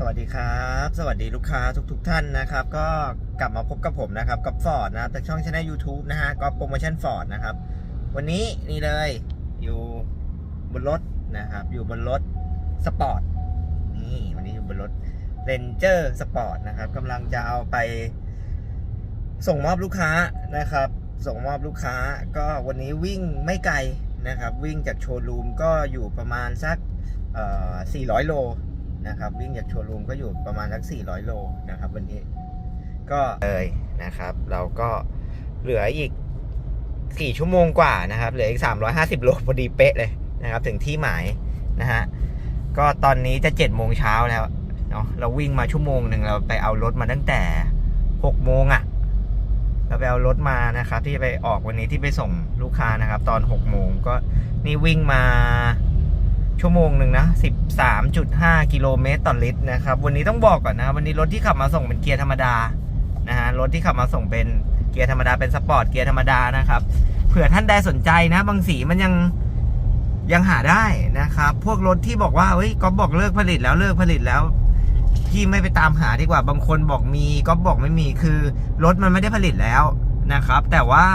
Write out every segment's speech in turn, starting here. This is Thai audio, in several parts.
สวัสดีครับ สวัสดีลูกค้าทุกๆทท่านนะครับ ก็กลับมาพบกับผมนะครับกับฟอร์ดนะครับจากช่องช anel YouTube นะฮะก็โปรโมชั่นฟอร์ดนะครับ วันนี้นี่เลยอยู่บนรถนะครับ อยู่บนรถสปอร์ตนี่วันนี้อยู่บนรถเรนเจอร์สปอร์ตนะครับกำลังจะเอาไป ส่งมอบลูกค้านะครับ ส่งมอบลูกค้า ก็วันนี้วิ่งไม่ไกลนะครับ วิ่งจากโชว์รูมก็อยู่ประมาณสักเอ่อ400 โล นะครับ วิ่งจากโชว์รูมก็อยู่ประมาณสัก400 โลนะครับ วันนี้ ก็เลยนะครับ เราก็เหลืออีก 4 ชั่วโมงกว่านะครับ เหลืออีก 350 โลพอดีเป๊ะเลยนะครับ ถึงที่หมายนะฮะก็ตอนนี้จะ7โมงเช้าแล้วเนาะเราวิ่งมาชั่วโมงหนึ่งเราไปเอารถมาตั้งแต่6โมงอะ่ะเราไปเอารถมานะครับ ที่จะไปออกวันนี้ที่ไปส่งลูกค้านะครับ ตอน6โมงก็นี่วิ่งมา ชั่วโมงหนึ่งนะ 13.5 กิโลเมตรต่อลิตรนะครับ วันนี้ต้องบอกก่อนนะ วันนี้รถที่ขับมาส่งเป็นเกียร์ธรรมดา นะฮะ รถที่ขับมาส่งเป็นเกียร์ธรรมดา เป็นสปอร์ตเกียร์ธรรมดานะครับ เผื่อท่านใดสนใจนะ บางสีมันยังยังหาได้นะครับ พวกรถที่บอกว่า เฮ้ยก็บอกเลิกผลิตแล้วเลิกผลิตแล้วพี่ไม่ไปตามหาดีกว่า บางคนบอกมีก็บอกไม่มี คือรถมันไม่ได้ผลิตแล้วนะครับ แต่ว่า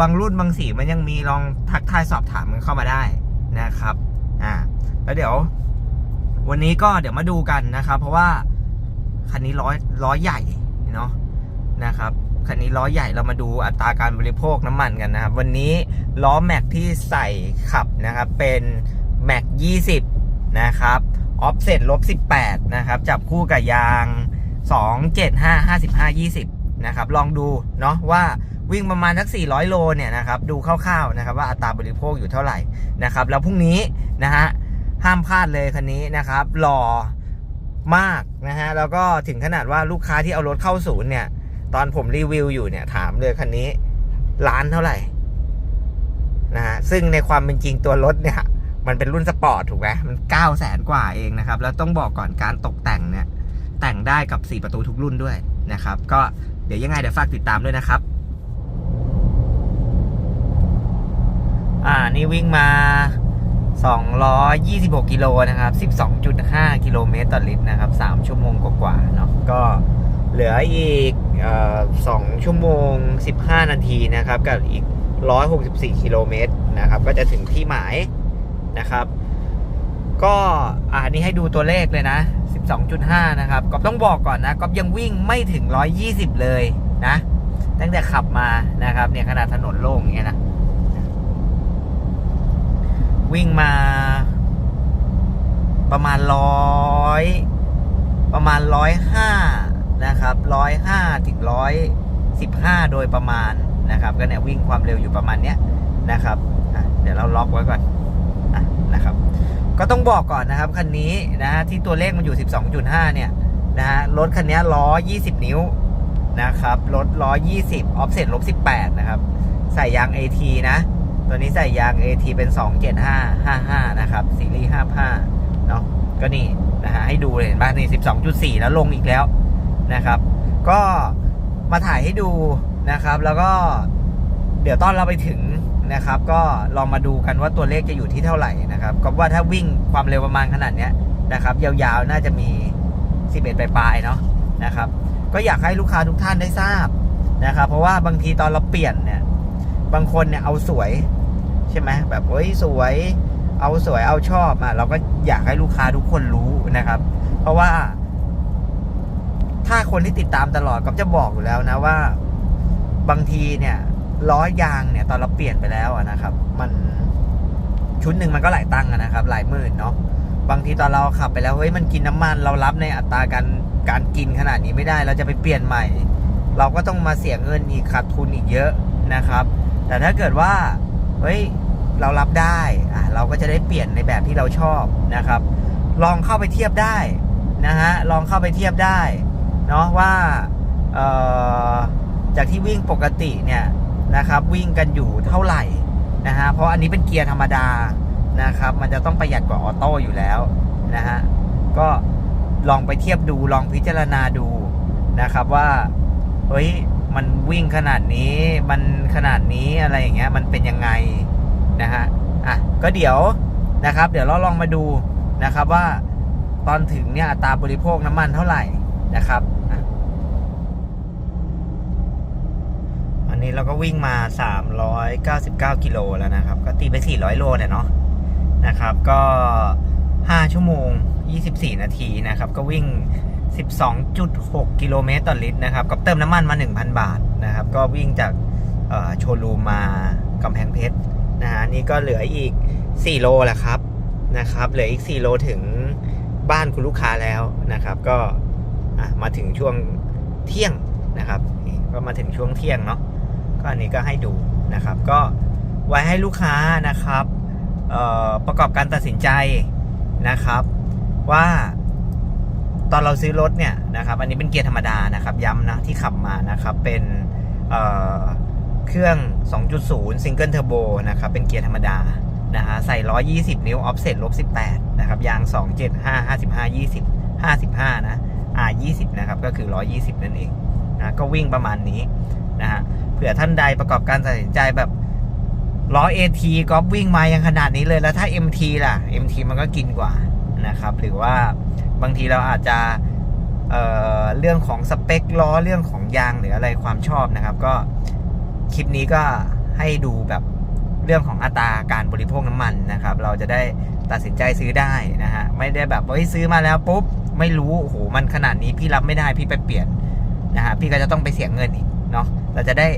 บางรุ่นบางสีมันยังมีลองทักทายสอบถามกันเข้ามาได้นะครับ อ่าแล้วเดี๋ยว วันนี้ก็เดี๋ยวมาดูกันนะครับ เพราะว่าคันนี้ล้อล้อใหญ่เนาะนะครับคันนี้ล้อใหญ่เรามาดูอัตราการบริโภคน้ำมันกันนะครับ วันนี้ล้อแม็กที่ใส่ขับนะครับ เป็นแม็ก20 นะครับออฟเซ็ตลบ18 นะครับ จับคู่กับยาง 275 55 20 นะครับ ลองดูเนาะว่าวิ่งประมาณสัก400 โลเนี่ยนะครับ ดูคร่าวๆนะครับ ว่าอัตราบริโภคอยู่เท่าไหร่นะครับ แล้วพรุ่งนี้ นะฮะห้ามพลาดเลยคันนี้นะครับหล่อมากนะฮะแล้วก็ถึงขนาดว่าลูกค้าที่เอารถเข้าศูนย์เนี่ย ตอนผมรีวิวอยู่เนี่ยถามเลยคันนี้ล้านเท่าไหร่นะฮะซึ่งในความเป็นจริงตัวรถเนี่ย มันเป็นรุ่นสปอร์ตถูกไหมมัน9 0 0แสนกว่าเองนะครับ แล้วต้องบอกก่อนการตกแต่งเนี่ย แต่งได้กับ 4 ประตูทุกรุ่นด้วยนะครับ ก็เดี๋ยวยังไงเดี๋ยวฝากติดตามด้วยนะครับ อ่านี่วิ่งมา 226 กิโลนะครับ 12.5 กิโลเมตรต่อลิตรนะครับ 3 ชั่วโมงกว่าๆเนาะก็เหลืออีกเอ่อ2ชั่วโมง 15 นาทีนะครับ กับอีก 164 กิโลเมตรนะครับ ก็จะถึงที่หมายนะครับ ก็อันนี้ให้ดูตัวเลขเลยนะ 12.5 นะครับก็ต้องบอกก่อนนะก็ยังวิ่งไม่ถึง 120 เลยนะ ตั้งแต่ขับมานะครับเนี่ยขนาดถนนโล่งอย่างเงี้ยนะ วิ่งมา ประมาณร้อยประมาณร้อยห้านะครับร้อยห้าถึงร้อยสิบห้าโดยประมาณนะครับ ก็เนี่ยวิ่งความเร็วอยู่ประมาณเนี้ยนะครับเดี๋ยวเราล็อกไว้ก่อนอะนะครับ ก็ต้องบอกก่อนนะครับคันนี้นะฮะที่ตัวเลขมันอยู่ 12.5 เนี่ยนะฮะรถคันนี้ล้อ 20 นิ้วนะครับรถล้อ 20 ออฟเซ็ตลบ18 นะครับ ใส่ยาง AT นะ ตัวนี้ใส่ยาง AT เป็น 275 55 นะครับ ซีรีส์ 55 เนาะก็นี่นะฮะให้ดูเลยเห็นป่ะนี่ 12.4 แล้วลงอีกแล้วนะครับ ก็มาถ่ายให้ดูนะครับ แล้วก็เดี๋ยวตอนเราไปถึงนะครับ ก็ลองมาดูกันว่าตัวเลขจะอยู่ที่เท่าไหร่นะครับ ก็ว่าถ้าวิ่งความเร็วประมาณขนาดเนี้ยนะครับ ยาวๆน่าจะมี 11 ปลายๆเนาะนะครับ ก็อยากให้ลูกค้าทุกท่านได้ทราบนะครับ เพราะว่าบางทีตอนเราเปลี่ยนเนี่ย บางคนเนี่ยเอาสวยใช่ไหมแบบเฮ้ยสวย เอาสวยเอาชอบอะเราก็อยากให้ลูกค้าทุกคนรู้นะครับ เพราะว่า ถ้าคนที่ติดตามตลอดก็จะบอกอยู่แล้วนะว่า บางทีเนี่ยล้อยางเนี่ย ตอนเราเปลี่ยนไปแล้วนะครับ มันชุดหนึ่งมันก็หลายตังค์นะครับ หลายหมื่นเนาะบางทีตอนเราขับไปแล้วเฮ้ยมันกินน้ำมันเรารับในอัตราการการกินขนาดนี้ไม่ได้ เราจะไปเปลี่ยนใหม่ เราก็ต้องมาเสียเงินอีกขาดทุนอีกเยอะนะครับ แต่ถ้าเกิดว่าเฮ้ยเรารับได้อะเราก็จะได้เปลี่ยนในแบบที่เราชอบนะครับ ลองเข้าไปเทียบได้นะฮะลองเข้าไปเทียบได้เนาะว่าเอ่อจากที่วิ่งปกติเนี่ยนะครับวิ่งกันอยู่เท่าไหร่นะฮะเพราะอันนี้เป็นเกียร์ธรรมดานะครับ มันจะต้องประหยัดกว่าออโต้อยู่แล้วนะฮะก็ลองไปเทียบดูลองพิจารณาดูนะครับว่าเฮ้ย มันวิ่งขนาดนี้ มันขนาดนี้อะไรอย่างเงี้ย มันเป็นยังไงนะฮะ อะ ก็เดี๋ยวนะครับ เดี๋ยวเราลองมาดูนะครับว่าตอนถึงเนี่ยอัตราบริโภคน้ำมันเท่าไหร่นะครับ อันนี้เราก็วิ่งมา 399 กิโลแล้วนะครับ ก็ตีไป 400 โลเนี่ยเนาะ นะครับ ก็ 5 ชั่วโมง 24 นาทีนะครับ ก็วิ่ง 12.6 กิโลเมตรต่อลิตรนะครับก็เติมน้ำมันมา 1,000 บาทนะครับ ก็วิ่งจากโชว์รูมากำแพงเพชรนะฮะนี่ก็เหลืออีก 4 โลแหละครับนะครับ เหลืออีก 4 โลถึงบ้านคุณลูกค้าแล้วนะครับ ก็มาถึงช่วงเที่ยงนะครับ ก็มาถึงช่วงเที่ยงเนาะก็อันนี้ก็ให้ดูนะครับ ก็ไว้ให้ลูกค้านะครับประกอบการตัดสินใจนะครับว่า ตอนเราซื้อรถเนี่ยนะครับ อันนี้เป็นเกียร์ธรรมดานะครับย้ำนะที่ขับมานะครับเป็นเเครื่อง 2.0ซิงเกิลเทอร์โบนะครับเป็นเกียร์ธรรมดานะฮะใส่ 120 นิ้วออฟเซ็ตลบ18 นะครับ ยาง 275 55 20 55 นะ R 20 นะครับ ก็คือ 120 นั่นเองนะก็วิ่งประมาณนี้นะฮะเผื่อท่านใดประกอบการตัดสินใจแบบล้อ AT ก็วิ่งมายังขนาดนี้เลยแล้วถ้า MT ล่ะ MT มันก็กินกว่า นะครับ หรือว่าบางทีเราอาจจะเเรื่องของสเปคล้อเรื่องของยางหรืออะไรความชอบนะครับ ก็คลิปนี้ก็ให้ดูแบบเรื่องของอัตราการบริโภคน้ำมันนะครับ เราจะได้ตัดสินใจซื้อได้นะฮะไม่ได้แบบเฮ้ยซื้อมาแล้วปุ๊บไม่รู้โอ้โหมันขนาดนี้พี่รับไม่ได้พี่ไปเปลี่ยนนะฮะพี่ก็จะต้องไปเสียเงินอีกเนาะเราจะได้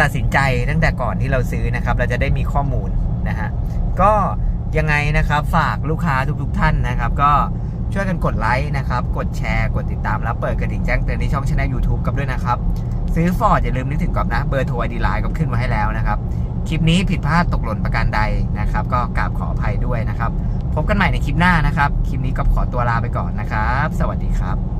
ตัดสินใจตั้งแต่ก่อนที่เราซื้อนะครับ เราจะได้มีข้อมูลนะฮะก็ ยังไงนะครับฝากลูกค้าทุกๆท่านนะครับ ก็ช่วยกันกดไลค์นะครับ กดแชร์ กดติดตามแล้วเปิดกระดิ่งแจ้งเตือนในช่องช anel YouTube กับด้วยนะครับ ซื้อฟอร์ดอย่าลืมนึกถึงกอบนะ เบอร์โทรไอดีไลน์ก็ขึ้นไว้ให้แล้วนะครับ คลิปนี้ผิดพลาดตกหล่นประการใดนะครับ ก็กราบขออภัยด้วยนะครับ พบกันใหม่ในคลิปหน้านะครับ คลิปนี้ก็ขอตัวลาไปก่อนนะครับ สวัสดีครับ